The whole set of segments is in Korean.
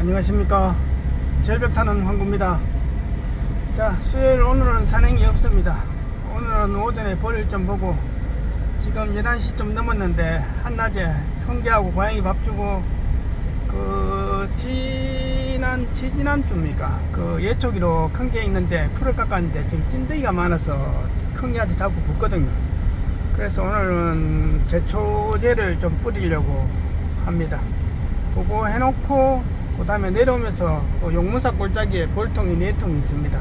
안녕하십니까? 절벽 타는 황구입니다. 자 수요일 오늘은 산행이 없습니다. 오늘은 오전에 볼일 좀 보고 지금 11시 좀 넘었는데 한낮에 형제하고 고양이 밥 주고 그 지난 지지난 주입니까? 그 예초기로 큰 게 있는데 풀을 깎았는데 지금 찐득이가 많아서 큰 게한테 자꾸 붙거든요. 그래서 오늘은 제초제를 좀 뿌리려고 합니다. 그거 해놓고 그 다음에 내려오면서 그 용문사 골짜기에 볼통이 네통 있습니다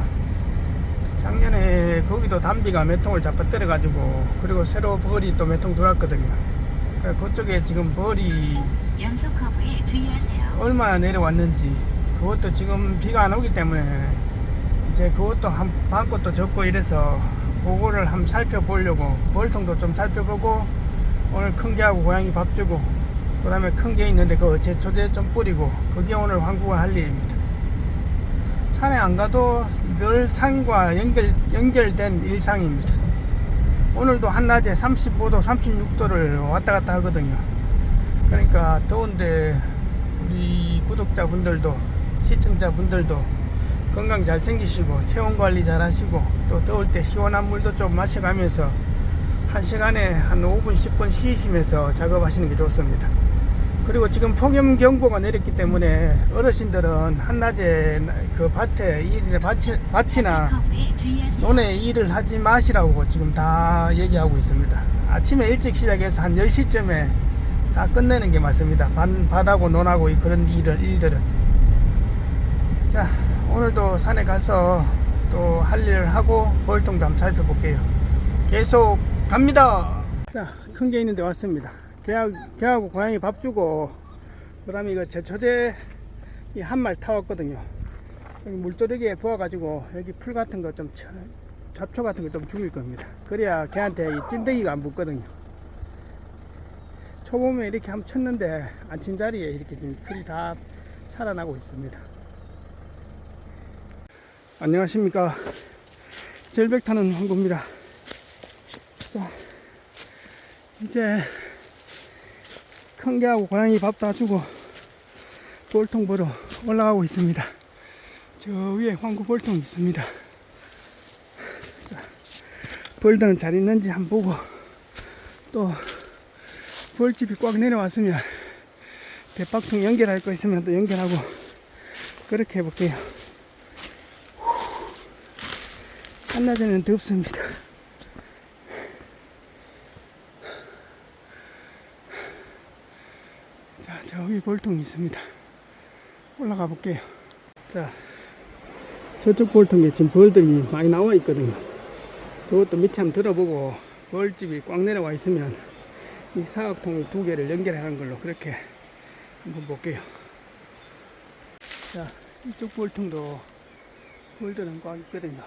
작년에 거기도 담비가 몇 통을 잡아뜨려 가지고 그리고 새로 벌이 또 몇통 들어왔거든요 그쪽에 지금 벌이 연속 커브에 주의하세요. 얼마나 내려왔는지 그것도 지금 비가 안 오기 때문에 이제 그것도 한 반것도 적고 이래서 그거를 한번 살펴보려고 벌통도 좀 살펴보고 오늘 큰 개하고 고양이 밥 주고 그 다음에 큰 게 있는데 그 제초제 좀 뿌리고 그게 오늘 황구가 할 일입니다. 산에 안 가도 늘 산과 연결, 연결된 일상입니다. 오늘도 한낮에 35도 36도를 왔다 갔다 하거든요. 그러니까 더운데 우리 구독자분들도 시청자분들도 건강 잘 챙기시고 체온 관리 잘 하시고 또 더울 때 시원한 물도 좀 마셔가면서 한 시간에 한 5분 10분 쉬시면서 작업하시는 게 좋습니다. 그리고 지금 폭염 경보가 내렸기 때문에 어르신들은 한낮에 그 밭에 일 밭이, 밭이나. 논에 일을 하지 마시라고 지금 다 얘기하고 있습니다. 아침에 일찍 시작해서 한 10시쯤에 다 끝내는 게 맞습니다. 반, 밭하고 논하고 이 그런 일을, 일들은. 자, 오늘도 산에 가서 또 할 일을 하고 벌통도 한번 살펴볼게요. 계속 갑니다. 자, 큰 게 있는데 왔습니다. 개하고, 개하고 고양이 밥 주고, 그 다음에 이거 제초제 이 한 말 타왔거든요. 여기 물조르기에 부어가지고 여기 풀 같은 거 좀 잡초 같은 거 좀 죽일 겁니다. 그래야 걔한테 이 찐득이가 안 붙거든요. 초봄에 이렇게 한번 쳤는데 안 친 자리에 이렇게 지금 풀이 다 살아나고 있습니다. 안녕하십니까. 절벽 타는 황구입니다. 자, 이제 큰 개하고 고양이 밥 다 주고 볼통 보러 올라가고 있습니다. 저 위에 황구 볼통이 있습니다. 자, 벌들은 잘 있는지 한번 보고 또 벌집이 꽉 내려왔으면 대박통 연결할 거 있으면 또 연결하고 그렇게 해볼게요. 한낮에는 덥습니다. 자, 저기 볼통이 있습니다. 올라가 볼게요. 자, 저쪽 볼통에 지금 벌들이 많이 나와 있거든요. 저것도 밑에 한번 들어보고 벌집이 꽉 내려와 있으면 이 사각통 두 개를 연결하는 걸로 그렇게 한번 볼게요. 자, 이쪽 볼통도 벌들은 꽉 있거든요.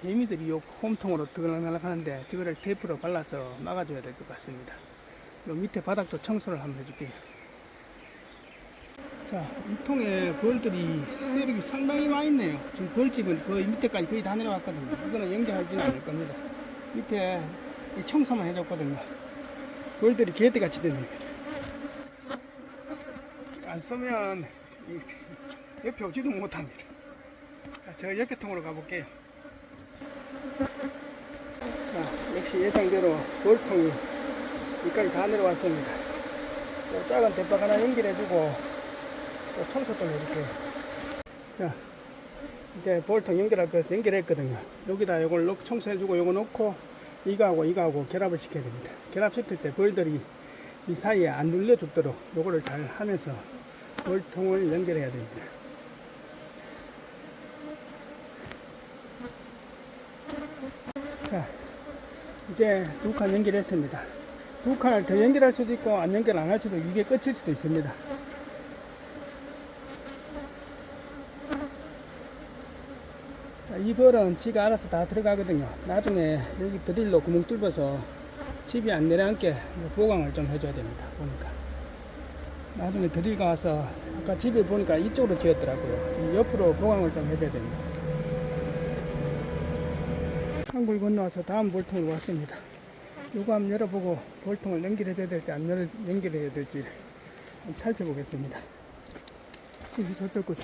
개미들이 요 홈통으로 들어날락 하는데 저거를 테이프로 발라서 막아줘야 될 것 같습니다. 요 밑에 바닥도 청소를 한번 해줄게요. 자, 이 통에 벌들이 세력이 상당히 많이 있네요. 지금 벌집은 거의 밑에까지 거의 다 내려왔거든요. 이거는 연결하지는 않을 겁니다. 밑에 이 청소만 해줬거든요. 벌들이 개떼같이 됩니다. 안 쓰면 이 옆에 오지도 못합니다. 자, 저 옆에 통으로 가볼게요. 자, 역시 예상대로 벌통이 여기까지 다 내려왔습니다. 또 작은 대박 하나 연결해주고 또 청소도 해줄게요. 자, 이제 볼통 연결할 거 연결했거든요. 여기다 이걸 청소해주고 이거 넣고 이거하고 이거하고 결합을 시켜야 됩니다. 결합시킬 때 벌들이 이 사이에 안 눌려 죽도록 요거를 잘 하면서 볼통을 연결해야 됩니다. 자, 이제 두 칸 연결했습니다. 두 칸을 더 연결할 수도 있고 안 연결 안 할 수도 이게 끝일 수도 있습니다. 자, 이 벌은 지가 알아서 다 들어가거든요. 나중에 여기 드릴로 구멍 뚫어서 집이 안 내려앉게 보강을 좀 해줘야 됩니다. 보니까. 나중에 드릴 가서 아까 집에 보니까 이쪽으로 지었더라고요. 이 옆으로 보강을 좀 해줘야 됩니다. 한굴 건너와서 다음 볼통으로 왔습니다. 요거 한번 열어보고 볼통을 연결해 줘야 될지 안 열어, 연결해야 될지 한번 살펴보겠습니다. 저쪽 것도.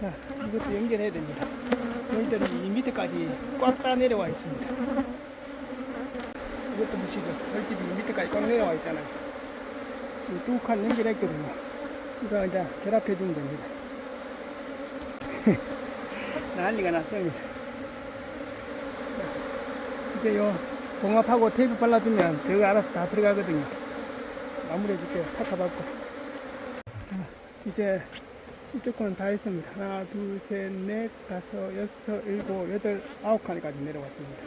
자, 이것도 연결해야 됩니다. 여기들은 이 밑에까지 꽉 다 내려와 있습니다. 이것도 보시죠. 벌집이 이 밑에까지 꽉 내려와 있잖아요. 이두칸 연결했거든요. 이거 이제 결합해 주면 됩니다. 난리가 났습니다. 자, 이제 요 봉합하고 테이프 발라주면 저거 알아서 다 들어가거든요. 마무리해 줄게요. 타타 받고. 자, 이제 이쪽 거는 다 했습니다. 하나, 둘, 셋, 넷, 다섯, 여섯, 일곱, 여덟, 아홉 칸까지 내려왔습니다.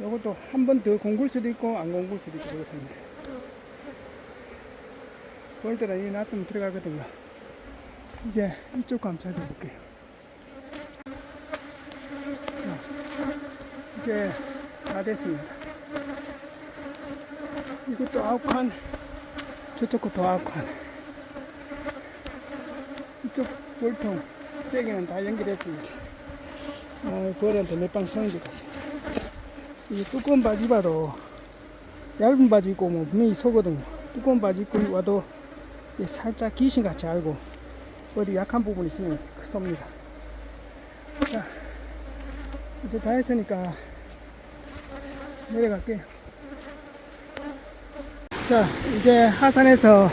요것도 한 번 더 공굴 수도 있고 안 공굴 수도 있고 그렇습니다. 볼때는 이 놔두면 들어가거든요. 이제 이쪽 거 한번 살펴볼게요. 이제 다 됐습니다. 이것도 아홉 칸, 저쪽 것도 아홉 칸. 이쪽 볼통 세 개는 다 연결했습니다. 어, 그거한테 몇방 서는 것 같습니다. 이 두꺼운 바지 입어도 얇은 바지 입고 뭐 분명히 속거든요. 두꺼운 바지 입고 와도 이 살짝 귀신같이 알고 어디 약한 부분 있으면 섭니다. 자, 이제 다 했으니까 내려갈게요. 자, 이제 하산에서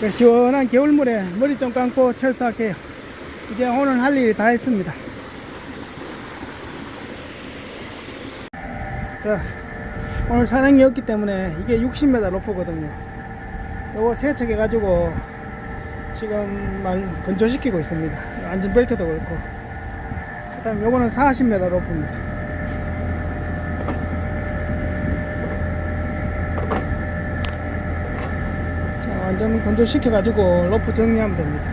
그 시원한 겨울물에 머리 좀 감고 철수할게요. 이제 오늘 할 일이 다 했습니다. 자, 오늘 산행이 없기 때문에 이게 60m 높거든요. 요거 세척해가지고 지금 말 건조시키고 있습니다. 안전벨트도 그렇고. 그 다음 요거는 40m 높습니다. 자, 완전 건조시켜 가지고 로프 정리하면 됩니다.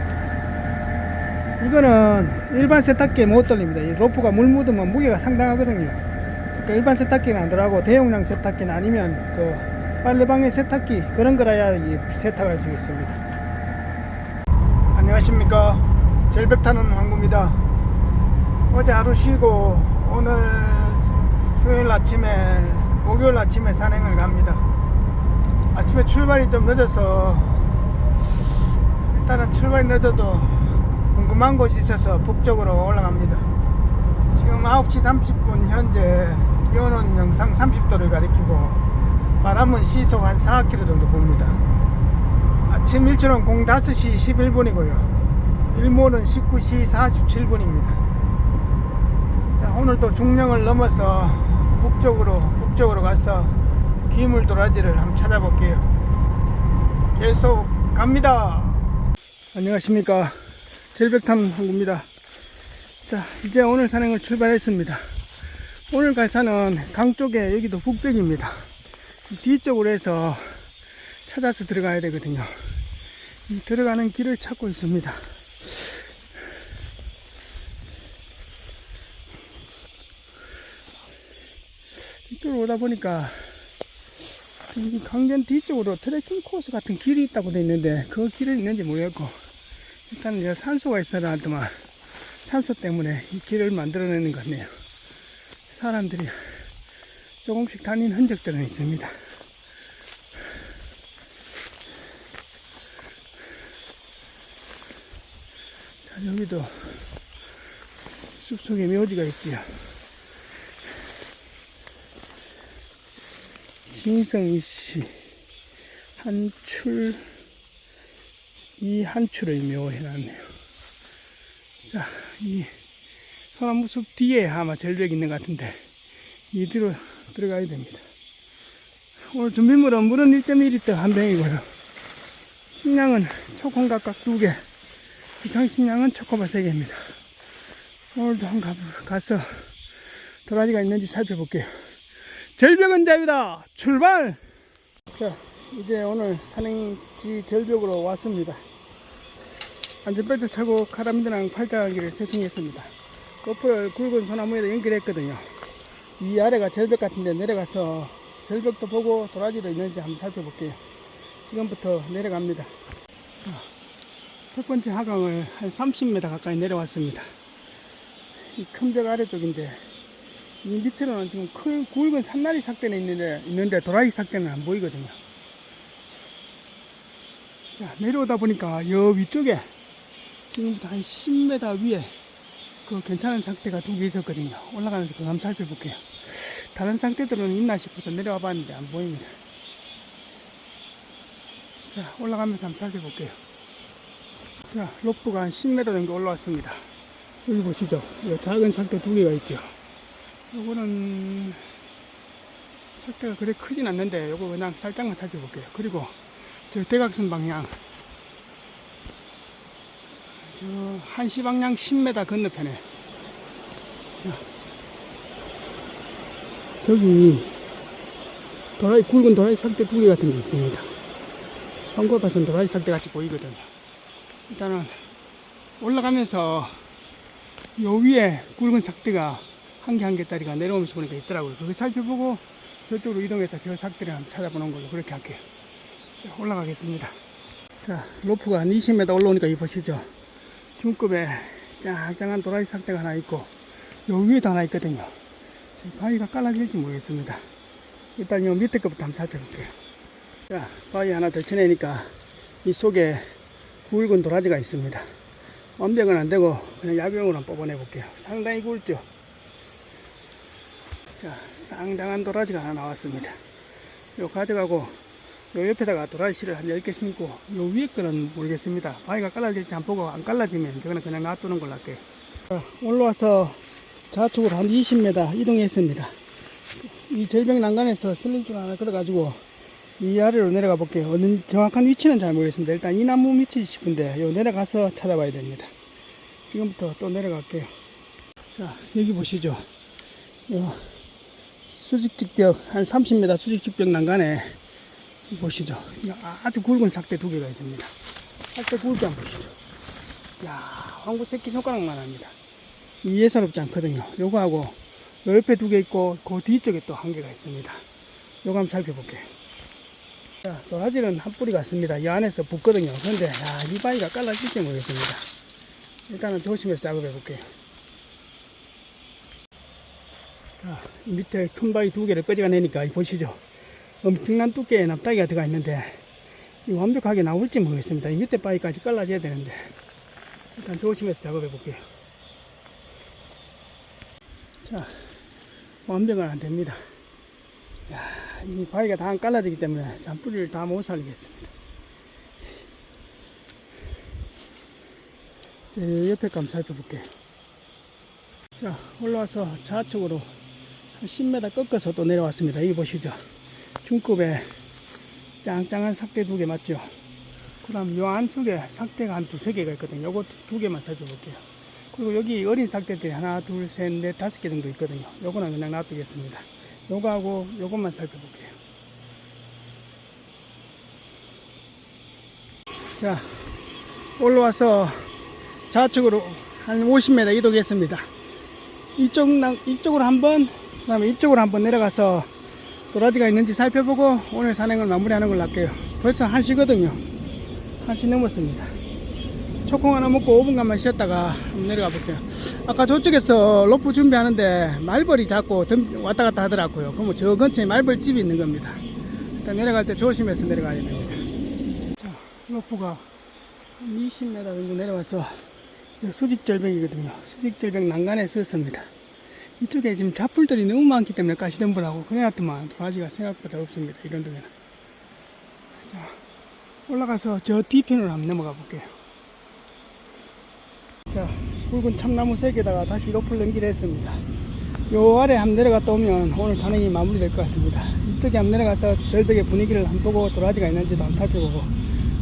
이거는 일반 세탁기에 못 돌립니다. 이 로프가 물 묻으면 무게가 상당하거든요. 그러니까 일반 세탁기는 안 들어가고 대용량 세탁기는 아니면 그 빨래방의 세탁기 그런 거라야 이 세탁할 수 있습니다. 안녕하십니까. 절벽 타는 황구입니다. 어제 하루 쉬고 오늘 수요일 아침에 목요일 아침에 산행을 갑니다. 아침에 출발이 좀 늦어서 일단은 출발이 늦어도 궁금한 곳이 있어서 북쪽으로 올라갑니다. 지금 9시 30분 현재 기온은 영상 30도를 가리키고 바람은 시속 한 4km 정도 봅니다. 아침 일출은 05시 11분이고요. 일몰은 19시 47분입니다. 자, 오늘도 중령을 넘어서 북쪽으로 북쪽으로 가서 기물 도라지를 한번 찾아볼게요. 계속 갑니다. 안녕하십니까. 절벽탄 항구입니다. 자, 이제 오늘 산행을 출발했습니다. 오늘 갈 산은 강 쪽에 여기도 북벽입니다. 이 뒤쪽으로 해서 찾아서 들어가야 되거든요. 이 들어가는 길을 찾고 있습니다. 이쪽으로 오다 보니까 이 강변 뒤쪽으로 트레킹 코스 같은 길이 있다고 돼 있는데 그 길이 있는지 모르겠고 일단 은 산소가 있어야 하더만 산소 때문에 이 길을 만들어내는 것 같네요. 사람들이 조금씩 다닌 흔적들은 있습니다. 자, 여기도 숲속에 묘지가 있지요. 신성이씨 한출 이 한출을 묘해놨네요. 자, 이 소나무 숲 뒤에 아마 절벽이 있는 것 같은데 이 뒤로 들어가야 됩니다. 오늘 준비물은 물은 1.1리터 한 병이고요. 식량은 초콩 각각 두 개, 비상 식량은 초코바 세 개입니다. 오늘도 한번 가서 도라지가 있는지 살펴볼게요. 절벽은 자유다! 출발! 자, 이제 오늘 산행지 절벽으로 왔습니다. 안전벨트 차고 카라미드랑 팔짱기를 세팅했습니다. 거프를 굵은 소나무에다 연결했거든요. 이 아래가 절벽 같은데 내려가서 절벽도 보고 도라지도 있는지 한번 살펴볼게요. 지금부터 내려갑니다. 자, 첫 번째 하강을 한 30m 가까이 내려왔습니다. 이 큰 벽 아래쪽인데 이 밑으로는 지금 큰 굵은 산나리 삭대는 있는데, 있는데 도라지 삭대는 안 보이거든요. 자, 내려오다 보니까 여 위쪽에 지금부터 한 10m 위에 그 괜찮은 삭대가 두 개 있었거든요. 올라가면서 그거 한번 살펴볼게요. 다른 삭대들은 있나 싶어서 내려와 봤는데 안 보입니다. 자, 올라가면서 한번 살펴볼게요. 자, 로프가 한 10m 정도 올라왔습니다. 여기 보시죠. 이 작은 삭대 두 개가 있죠. 요거는 삭대가 그래 크진 않는데 요거 그냥 살짝만 살펴볼게요. 그리고 저 대각선 방향 저 한시 방향 10m 건너편에 자, 저기 도라이 굵은 도라이 삭대 두 개 같은 게 있습니다. 한국에 봐서는 도라이 삭대 같이 보이거든요. 일단은 올라가면서 요 위에 굵은 삭대가 한 개 한 개짜리가 내려오면서 보니까 있더라고요. 그거 살펴보고 저쪽으로 이동해서 저 삭대를 한번 찾아보는 걸로 그렇게 할게요. 자, 올라가겠습니다. 자, 로프가 한 20m 올라오니까 이 보시죠. 중급에 짱짱한 도라이 삭대가 하나 있고 요 위에도 하나 있거든요. 지금 바위가 깔라질지 모르겠습니다. 일단 요 밑에 것부터 한번 살펴볼게요. 자, 바위 하나 더 쳐내니까 이 속에 굵은 도라지가 있습니다. 완벽은 안 되고 그냥 야경으로 한번 뽑아내 볼게요. 상당히 굵죠. 자, 상당한 도라지가 하나 나왔습니다. 요 가져가고 요 옆에다가 도라지씨를 한 10개 심고 요 위에 거는 모르겠습니다. 바위가 깔라질지 안 보고 안 깔라지면 저거는 그냥 놔두는 걸로 할게요. 자, 올라와서 좌측으로 한 20m 이동했습니다. 이 절벽 난간에서 슬릴 줄 하나 끌어가지고 이 아래로 내려가 볼게요. 어느 정확한 위치는 잘 모르겠습니다. 일단 이 나무 밑이 싶은데 요 내려가서 찾아봐야 됩니다. 지금부터 또 내려갈게요. 자 여기 보시죠. 요 수직직벽 한 30m 수직직벽 난간에 보시죠. 이 아주 굵은 삭대 두 개가 있습니다. 삭대 굵지 않 보시죠. 야 황구 새끼 손가락만 합니다. 이 예사롭지 않거든요. 요거하고 요 옆에 두 개 있고 그 뒤쪽에 또 한 개가 있습니다. 요거 한번 살펴볼게요. 자, 도라지는 한 뿌리 같습니다. 이 안에서 붙거든요. 그런데, 야, 이 바위가 깔라질지 모르겠습니다. 일단은 조심해서 작업해 볼게요. 자, 이 밑에 큰 바위 두 개를 끄집어내니까, 이 보시죠. 엄청난 두께의 납작이가 들어가 있는데, 이 완벽하게 나올지 모르겠습니다. 이 밑에 바위까지 깔라져야 되는데, 일단 조심해서 작업해 볼게요. 자, 완벽은 안 됩니다. 이 바위가 다안 깔라지기 때문에 잔뿌리를 다 못 살리겠습니다. 자, 옆에 거 한번 살펴볼게요. 자, 올라와서 좌측으로 한 10m 꺾어서 또 내려왔습니다. 여기 보시죠. 중급에 짱짱한 삭대 두 개 맞죠? 그 다음 요 안쪽에 삭대가 한 두세 개가 있거든요. 요거 두 개만 살펴볼게요. 그리고 여기 어린 삭대들이 하나, 둘, 셋, 넷, 다섯 개 정도 있거든요. 요거는 그냥 놔두겠습니다. 요거하고 요것만 살펴볼게요. 자, 올라와서 좌측으로 한 50m 이동했습니다. 이쪽, 나- 이쪽으로 한 번, 그 다음에 이쪽으로 한 번 내려가서 도라지가 있는지 살펴보고 오늘 산행을 마무리하는 걸로 할게요. 벌써 1시거든요. 1시 넘었습니다. 초콩 하나 먹고 5분간만 쉬었다가 내려가 볼게요. 아까 저쪽에서 로프 준비하는데 말벌이 자꾸 덤- 왔다 갔다 하더라고요. 그러면 저 근처에 말벌집이 있는 겁니다. 일단 내려갈 때 조심해서 내려가야 됩니다. 자, 로프가 한 20m 정도 내려와서 저 수직절벽이거든요. 수직절벽 난간에 섰습니다. 이쪽에 지금 잡풀들이 너무 많기 때문에 가시덤불하고 그래놨더만 도라지가 생각보다 없습니다. 이런 데는. 자, 올라가서 저 뒤편으로 한번 넘어가 볼게요. 자, 굵은 참나무 세 개다가 다시 로프를 연결했습니다. 요 아래 한번 내려갔다 오면 오늘 산행이 마무리될 것 같습니다. 이쪽에 한번 내려가서 절벽의 분위기를 한번 보고 도라지가 있는지도 한번 살펴보고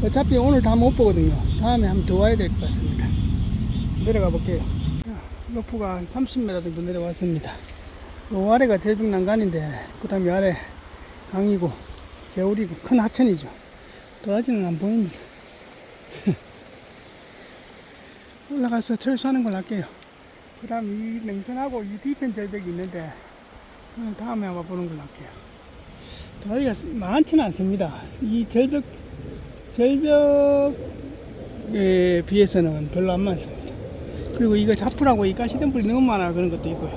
어차피 오늘 다 못 보거든요. 다음에 한번 더 와야 될 것 같습니다. 내려가 볼게요. 자, 로프가 한 30m 정도 내려왔습니다. 요 아래가 절벽 난간인데 그 다음에 아래 강이고 개울이고 큰 하천이죠. 도라지는 안 보입니다. 올라가서 철수하는 걸 할게요. 그 다음 이 능선하고 이 뒤편 절벽이 있는데, 다음에 한번 보는 걸로 할게요. 도라지가 많지는 않습니다. 이 절벽, 절벽에 비해서는 별로 안 많습니다. 그리고 이거 잡으라고 이 까시덤불이 너무 많아 그런 것도 있고요.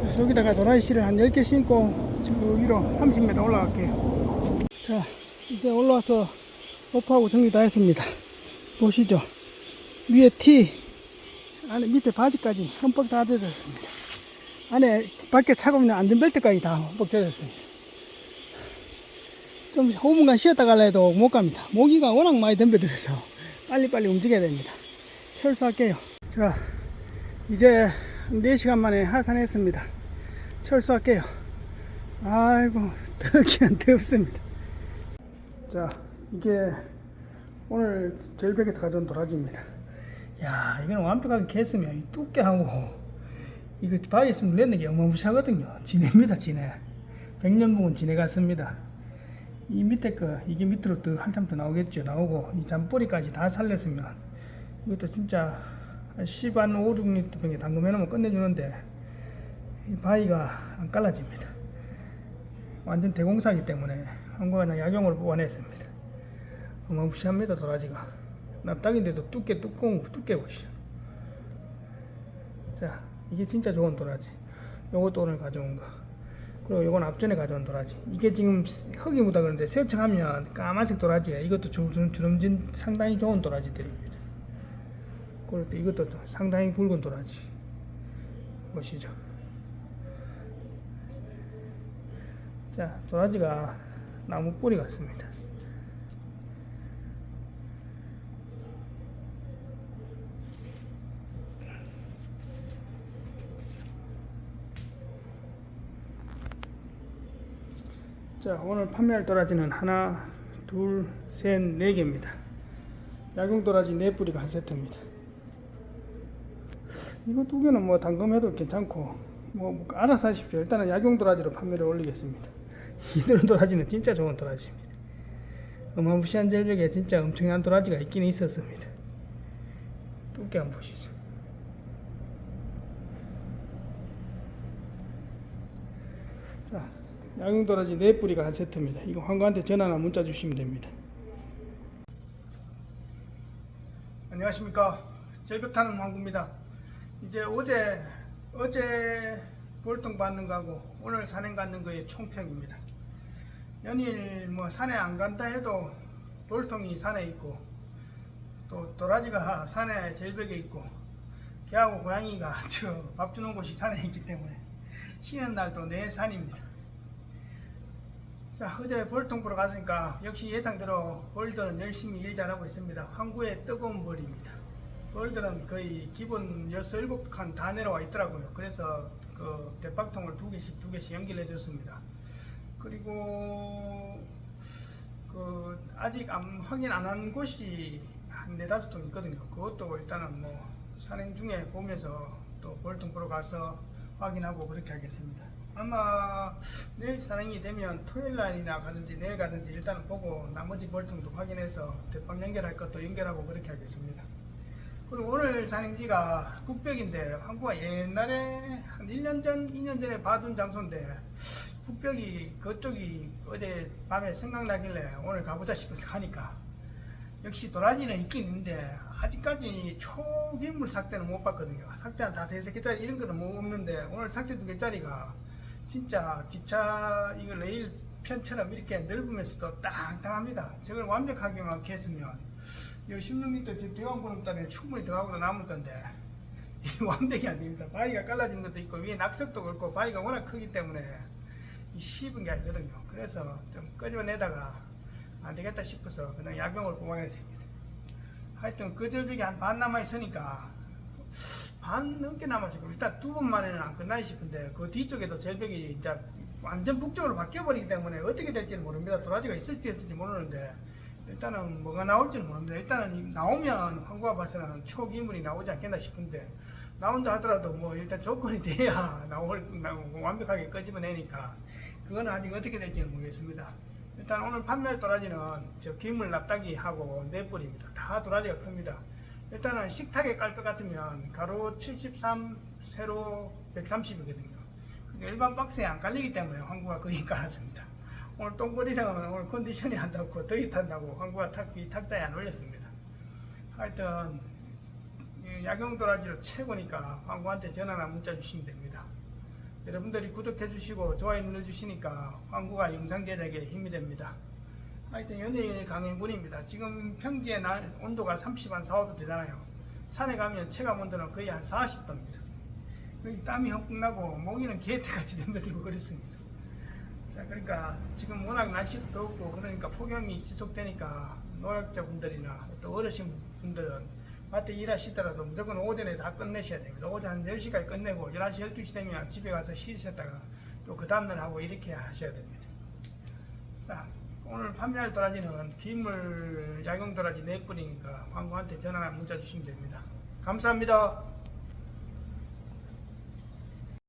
자, 여기다가 도라이씨를 한 10개 신고 지금 위로 30m 올라갈게요. 자 이제 올라와서 오프하고 정리 다 했습니다. 보시죠. 위에 티 안에 밑에 바지까지 흠뻑 다 젖었습니다. 안에 밖에 차고 있는 안전벨트까지 다 흠뻑 젖었습니다. 좀 5분간 쉬었다 갈라 해도 못 갑니다. 모기가 워낙 많이 덤벼들어서 빨리빨리 움직여야 됩니다. 철수할게요. 자, 이제 4시간 만에 하산했습니다. 철수할게요. 아이고, 덥기는 덥습니다. 자, 이게 오늘 절벽에서 가져온 도라지입니다. 야, 이거는 완벽하게 겠으면 이 두께하고 이거 바위에 있으면 냈는 게 어마무시하거든요. 진해입니다, 진해. 백년봉은 진해 같습니다. 이 밑에 거, 이게 밑으로 더 한참 더 나오겠죠. 나오고, 이 잔뿌리까지 다 살렸으면 이것도 진짜 한 10, 한 5, 6리터 병에 담그면 끝내주는데 이 바위가 안 깔라집니다. 완전 대공사기 때문에 한거 그냥 약용으로 뽑아냈습니다. 어마무시합니다 도라지가. 납작인데도 두께 두꺼운 두께 보시죠. 자 이게 진짜 좋은 도라지. 요것도 오늘 가져온 거. 그리고 요건 앞전에 가져온 도라지. 이게 지금 흙이 묻어 그런데 세척하면 까만색 도라지가 이것도 주름, 주름진 상당히 좋은 도라지들입니다. 그리고 또 이것도 좀 상당히 굵은 도라지. 보시죠. 자, 도라지가 나무 뿌리 같습니다. 자, 오늘 판매할 도라지는 하나, 둘, 셋, 네 개입니다. 약용 도라지 네 뿌리가 한 세트입니다. 이거 두 개는 뭐 단검해도 괜찮고 뭐 알아서 하십시오. 일단은 약용 도라지로 판매를 올리겠습니다. 이들 도라지는 진짜 좋은 도라지입니다. 어마무시한 절벽에 진짜 엄청난 도라지가 있긴 있었습니다. 두께 한번 보시죠. 자, 양용 도라지 네 뿌리가 한 세트입니다. 이거 황구한테 전화나 문자 주시면 됩니다. 안녕하십니까. 절벽 타는 황구입니다. 이제 어제 어제 볼통 받는 거하고 오늘 산행 가는 거의 총평입니다. 연일 뭐 산에 안 간다 해도 볼통이 산에 있고 또 도라지가 산에 절벽에 있고 개하고 고양이가 저 밥 주는 곳이 산에 있기 때문에 쉬는 날도 내 산입니다. 자 어제 볼통 보러 갔으니까 역시 예상대로 볼들은 열심히 일 잘하고 있습니다. 항구의 뜨거운 벌입니다. 볼들은 거의 기본 6, 7칸 다 내려와 있더라고요. 그래서 그 대박통을 두 개씩 두 개씩 연결해 줬습니다. 그리고 그 아직 안, 확인 안 한 곳이 한 네다섯 통 있거든요. 그것도 일단은 뭐 산행 중에 보면서 또 볼통 보러 가서 확인하고 그렇게 하겠습니다. 아마 내일 산행이 되면 토요일 날이나 가든지 내일 가든지 일단은 보고 나머지 볼통도 확인해서 대빵 연결할 것도 연결하고 그렇게 하겠습니다. 그리고 오늘 산행지가 북벽인데 한국가 옛날에 한 1년 전, 2년 전에 봐둔 장소인데 북벽이 그쪽이 어제 밤에 생각나길래 오늘 가보자 싶어서 가니까 역시 도라지는 있긴 있는데 아직까지 초기물 삭대는 못 봤거든요. 삭대 한 다섯, 여섯 개짜리 이런 거는 뭐 없는데 오늘 삭대 두 개짜리가 진짜 기차 이거 레일 편처럼 이렇게 넓으면서도 땅땅합니다. 저걸 완벽하게만 했으면 이 16m 대왕구름단에 충분히 들어가고도 남을 건데 이 완벽이 안 됩니다. 바위가 깔라지는 것도 있고 위에 낙석도 그렇고 바위가 워낙 크기 때문에 이 씹은 게 아니거든요. 그래서 좀 끄집어내다가 안 되겠다 싶어서 그냥 약용을 뽑아냈습니다. 하여튼 그 절벽이 한 반 남아 있으니까 반 넘게 남았어요. 일단 두 번 만에는 안 끝나지 싶은데 그 뒤쪽에도 절벽이 이제 완전 북쪽으로 바뀌어 버리기 때문에 어떻게 될지는 모릅니다. 도라지가 있을지 없을지 모르는데 일단은 뭐가 나올지는 모릅니다. 일단은 이- 나오면 한국화 봐서는 초기물이 나오지 않겠나 싶은데 나온다 하더라도 뭐 일단 조건이 돼야 나올 나- 완벽하게 끄집어내니까 그거는 아직 어떻게 될지는 모르겠습니다. 일단 오늘 판매할 도라지는 저 기물 납작이하고 네 뿌리입니다. 다 도라지가 큽니다. 일단은 식탁에 깔 것 같으면 가로 73, 세로 130이거든요. 일반 박스에 안 깔리기 때문에 황구가 거의 깔았습니다. 오늘 똥벌이는 오늘 컨디션이 안 좋고 더위 탄다고 황구가 탁, 이 탁자에 안 올렸습니다. 하여튼 이 야경 도라지로 최고니까 황구한테 전화나 문자 주시면 됩니다. 여러분들이 구독해 주시고 좋아요 눌러 주시니까 황구가 영상 제작에 힘이 됩니다. 하여튼 연예인 강행군입니다. 지금 평지에 나- 온도가 30, 한 4, 5도 되잖아요. 산에 가면 체감 온도는 거의 한 40도입니다. 여기 땀이 흠뻑 나고 모기는 개떼같이 덤벼들고 그랬습니다. 자, 그러니까 지금 워낙 날씨도 덥고 그러니까 폭염이 지속되니까 노약자분들이나 또 어르신 분들은 마트 일하시더라도 무조건 오전에 다 끝내셔야 됩니다. 오전 한 10시까지 끝내고 11시, 12시 되면 집에 가서 쉬셨다가 또 그 다음날 하고 이렇게 하셔야 됩니다. 자, 오늘 판매할 도라지는 빗물 야경 도라지 4뿌리니까 광고한테 전화나 문자 주시면 됩니다. 감사합니다.